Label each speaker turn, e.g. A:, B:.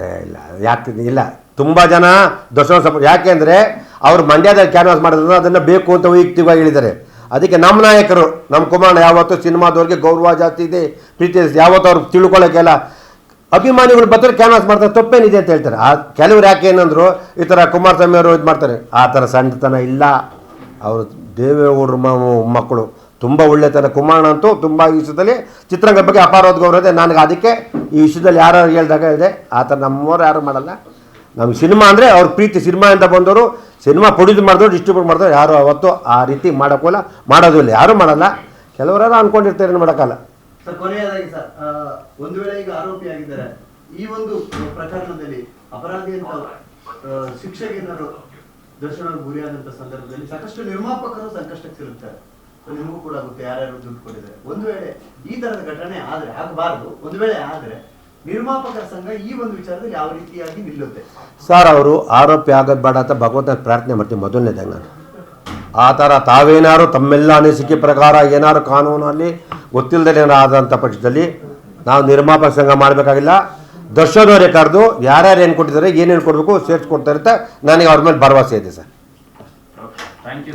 A: ಇಲ್ಲ, ಯಾಕೆ, ಇಲ್ಲ, ತುಂಬ ಜನ ದರ್ಶನ ಸಪೋರ್ಟ್ ಯಾಕೆ ಅಂದರೆ ಅವರು ಮಂಡ್ಯದಲ್ಲಿ ಕ್ಯಾನ್ವಾಸ್ ಮಾಡಿದ್ರು ಅದನ್ನು ಬೇಕು ಅಂತ ವೈಯಕ್ತಿಕವಾಗಿ ಹೇಳಿದ್ದಾರೆ. ಅದಕ್ಕೆ ನಮ್ಮ ನಾಯಕರು, ನಮ್ಮ ಕುಮಾರ ಯಾವತ್ತೂ ಸಿನಿಮಾದವ್ರಿಗೆ ಗೌರವ ಜಾಸ್ತಿ ಇದೆ ಪ್ರೀತಿ ಯಾವತ್ತು ಯಾವತ್ತೂ ಅವ್ರು ತಿಳ್ಕೊಳ್ಳೋಕ್ಕೆಲ್ಲ ಅಭಿಮಾನಿಗಳು ಬರ್ತಾರೆ ಕ್ಯಾನ್ವಾಸ್ ಮಾಡ್ತಾರೆ, ತಪ್ಪೇನಿದೆ ಅಂತ ಹೇಳ್ತಾರೆ. ಆ, ಕೆಲವ್ರು ಯಾಕೆ ಏನಂದ್ರು, ಈ ಥರ ಕುಮಾರಸ್ವಾಮಿ ಅವರು ಇದು ಮಾಡ್ತಾರೆ. ಆ ಥರ ಸಣ್ಣತನ ಇಲ್ಲ. ಅವರು ದೇವೇಗೌಡರು ಮಕ್ಕಳು. ತುಂಬ ಒಳ್ಳೆತನ. ಕುಮಾರಣ ಅಂತೂ ತುಂಬ ಈ ವಿಷಯದಲ್ಲಿ ಚಿತ್ರರಂಗದ ಬಗ್ಗೆ ಅಪಾರವಾದ ಗೌರವ ನನಗೆ ಅದಕ್ಕೆ ಈ ವಿಷಯದಲ್ಲಿ ಯಾರು ಹೇಳಿದಾಗ ಇದೆ, ಆ ಥರ ನಮ್ಮವ್ರು ಯಾರು ಮಾಡಲ್ಲ. ನಮ್ಗೆ ಸಿನಿಮಾ ಅಂದರೆ ಅವ್ರ ಪ್ರೀತಿ ಸಿನಿಮಾ ಅಂತ ಬಂದವರು, ಸಿನಿಮಾ ಪ್ರೊಡ್ಯೂಸ್ ಮಾಡಿದ್ರು ಡಿಸ್ಟ್ರಿಬ್ಯೂಟ್ ಮಾಡಿದ್ರು ಯಾರು ಅವತ್ತು ಆ ರೀತಿ ಮಾಡೋಕ್ಕೋಲ್ಲ ಮಾಡೋದಿಲ್ಲ ಯಾರೂ ಮಾಡಲ್ಲ. ಕೆಲವರಾರು ಅನ್ಕೊಂಡಿರ್ತಾರೆ ಏನು ಮಾಡೋಕ್ಕಲ್ಲ
B: ಕೊನೆಯದಾಗಿ ಸರ್ ಒಂದು ವೇಳೆ ಈಗ ಆರೋಪಿಯಾಗಿದ್ದಾರೆ ಈ ಒಂದು ಪ್ರಕರಣದಲ್ಲಿ ಅಪರಾಧಿ ಅಂತ ಶಿಕ್ಷೆಗೆ ಏನಾದ್ರು ದರ್ಶನ ಗುರಿಯಾದಂತ ಸಂದರ್ಭದಲ್ಲಿ ಸಾಕಷ್ಟು ನಿರ್ಮಾಪಕರು ಸಂಕಷ್ಟಕ್ಕೆ ನಿಮಗೂ ಕೂಡ ಗೊತ್ತು ಯಾರ್ಯಾರು ದುಡ್ಡು ಕೊಟ್ಟಿದ್ದಾರೆ. ಒಂದು ವೇಳೆ ಈ ತರದ ಘಟನೆ ಆದ್ರೆ ಆಗಬಾರದು. ಒಂದು ವೇಳೆ ಆದ್ರೆ ನಿರ್ಮಾಪಕರ ಸಂಘ ಈ ಒಂದು ವಿಚಾರದಲ್ಲಿ ಯಾವ ರೀತಿಯಾಗಿ ನಿಲ್ಲುತ್ತೆ?
A: ಸರ್ ಅವರು ಆರೋಪಿ ಆಗಬೇಡ ಅಂತ ಭಗವಂತ ಪ್ರಾರ್ಥನೆ ಮಾಡ್ತೀವಿ ಮೊದಲನೇದಾಗ ನಾನು. ಆ ಥರ ತಾವೇನಾರು ತಮ್ಮೆಲ್ಲ ಅನಿಸಿಕೆ ಪ್ರಕಾರ ಏನಾರು ಕಾನೂನಲ್ಲಿ ಗೊತ್ತಿಲ್ಲದೆ ಆದಂಥ ಪಕ್ಷದಲ್ಲಿ ನಾವು ನಿರ್ಮಾಪಕ ಸಂಘ ಮಾಡಬೇಕಾಗಿಲ್ಲ. ದರ್ಶನವರೇ ಕರೆದು ಯಾರ್ಯಾರು ಏನು ಕೊಟ್ಟಿದ್ದಾರೆ ಏನೇನು ಕೊಡಬೇಕು ಸೇರಿಸ್ಕೊಡ್ತಾ ಇರುತ್ತೆ. ನನಗೆ ಅವ್ರ ಮೇಲೆ ಭರವಸೆ ಇದೆ ಸರ್
C: ಥ್ಯಾಂಕ್ ಯು